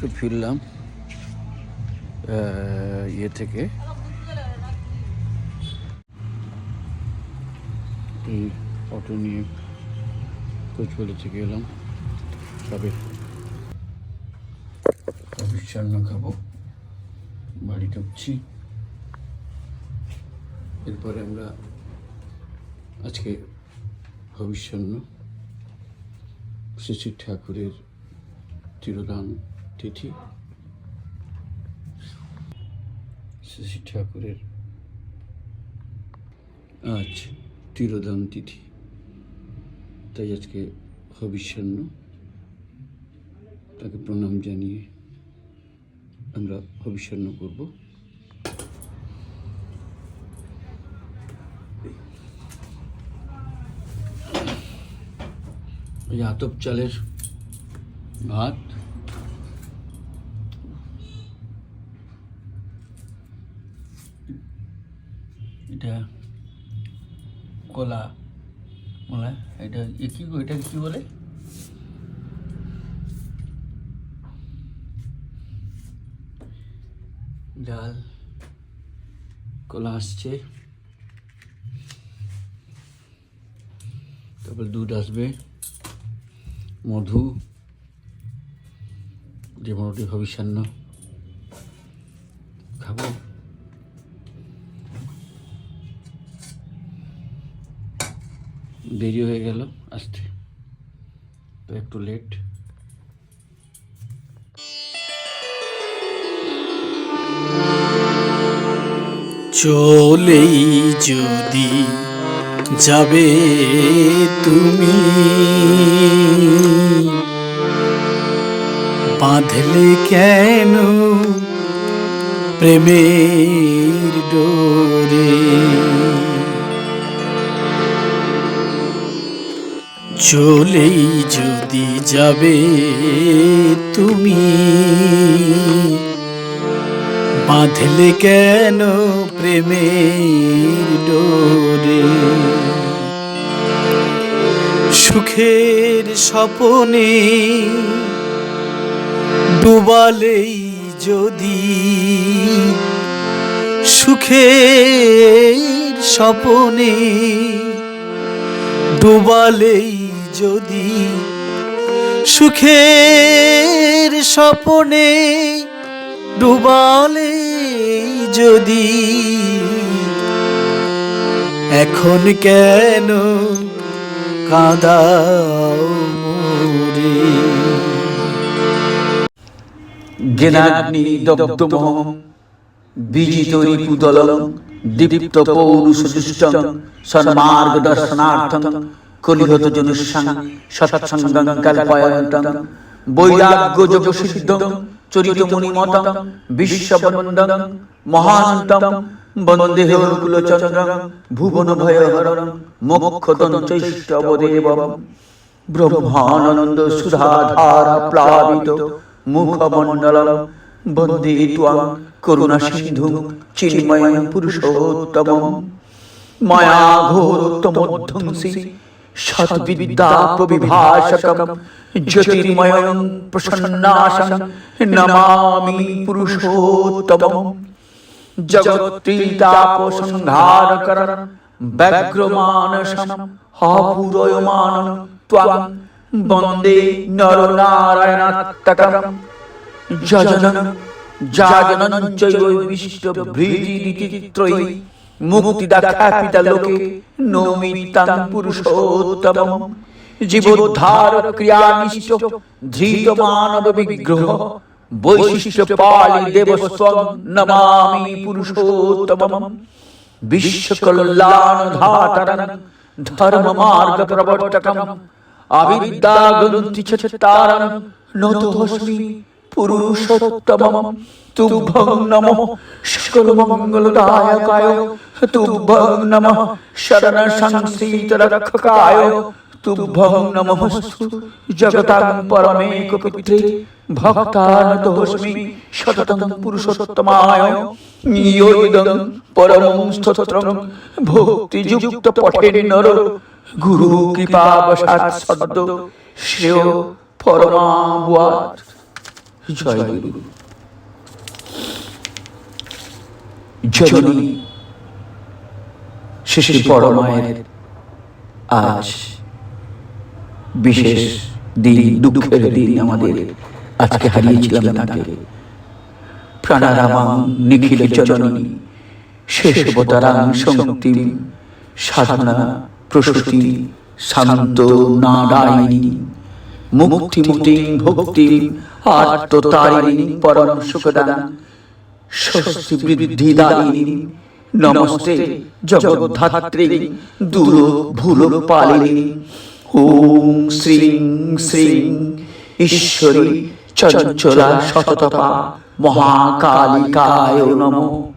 তো ফিরলাম ইয়ে থেকে। এই অটো নিয়ে কোচবেলি থেকে এলাম, তবে মিষ্টান্ন খাব, বাড়ি ঢুকছি। এরপরে আমরা আজকে ভবিষ্যন্ন শ্রী শ্রী ঠাকুরের তিরোদান তিথি। শ্রী ঠাকুরের। আজ তিরোদান তিথি। তাই আজকে হবিষ্যান্ন তাকে প্রণাম জানিয়ে আমরা হবিষ্যান্ন করব। এই আতপ চালের ভাত এটা কলা বলে এটা কি এটা কি বলে? ডাল, কলা আসছে। তারপর দুধ আসবে, মধু, যে মোটামুটি ভবিষ্যান্ন। খাব। দেরি হয়ে গেল আসতে। তো একটু লেট চলেই যদি যাবে তুমি, বাঁধলে কেন প্রেমের ডোরে? চলেই যদি যাবে তুমি, বাঁধলে কেন প্রেমের ডোরে? সুখের স্বপনে ডুবালেই যদি সুখের স্বপনে ডুবালেই যদি সুখের স্বপনে ডুবালে যদি, এখন কেন কাঁদাও মোরে জেনাগ্নি দগ্ধম বিজিতরি কুদলং দীপ্ত পৌরুষদুষ্টং সন্মার্গ দর্শনার্থং কলিহত জনুষাং সৎসঙ্গং কল্পয়ন্তং বৈরাগ্য যোগ সিদ্ধং চরিত মুনিমতং বিশ্ববন্দং মহান্তং বন্দে কুলচন্দ্রং ভুবন ভয়হরং মোক্ষদঞ্চৈষ্টবদেবম ব্রহ্মানন্দ সুধাধারা প্লাবিত মুখমণ্ডলম বন্দে ত্বং করুণা সিন্ধু চিন্ময় পুরুষোত্তমম মায়া ঘোরতমধ্বংসী সৎবিদ্যা প্রবিভাষকম জ্যোতির্ময়ং প্রসন্নাসং নমামি পুরুষোত্তমম। জগত্রীতাপ সংহার করণ ব্যগ্রমানসম অপূরয়মান ত্বং বন্দে নরনারায়ণাত্তকম যজনন যাজনন চৈব বিশিষ্ট ভৃতিত্রয়ী মুক্তিদাখ্যাপিতা লোকে নৌমিতাং পুরুষোত্তমম। জীবোদ্ধার ক্রিয়ানিষ্ঠ, ধৃত মানব বিগ্রহ বৈশিষ্ট্য পালি দেবস্বং নমামি বিশ্বকল্যাণ ধর্ম মার্গ প্রবর্তকম গ্রন্থি নতোস্মি পুরুষোত্তমম। তুভ্যং নমঃ সকল মঙ্গলদায়কায় তুভ্যং নমঃ শরণ সংসীত রক্ষকায় তুভ্যং নমঃস্তু জগতাং পরমেক পিত্রে ভক্তানতোস্মি সততং পুরুষোত্তমায় নিয়োদং পরমং ভক্তিযুক্ত নর, গুরু কৃপা সদ্য, শ্রেয় জয় গুরু। জননী। শেষে বড় আজ বিশেষ দিন, দুঃখের দিন আমাদের। আজকে হারিয়েছিলাম তাকে। প্রাণারামাং নিখিল জননী। শেষ অবতারাং শক্তি সাধনা প্রসূতি শান্ত নারায়ণী। মুক্তি মুক্তি ভক্তি আত্মতারিণী পরম সুখদান। স্বস্তি বৃদ্ধি দায়িনী নমস্তে জগদ্ধাত্রী দূর ভুল পালিনী ওম শ্রীং শ্রীং ঈশ্বরী চঞ্চলা শততপা মহাকালিকায় নমঃ।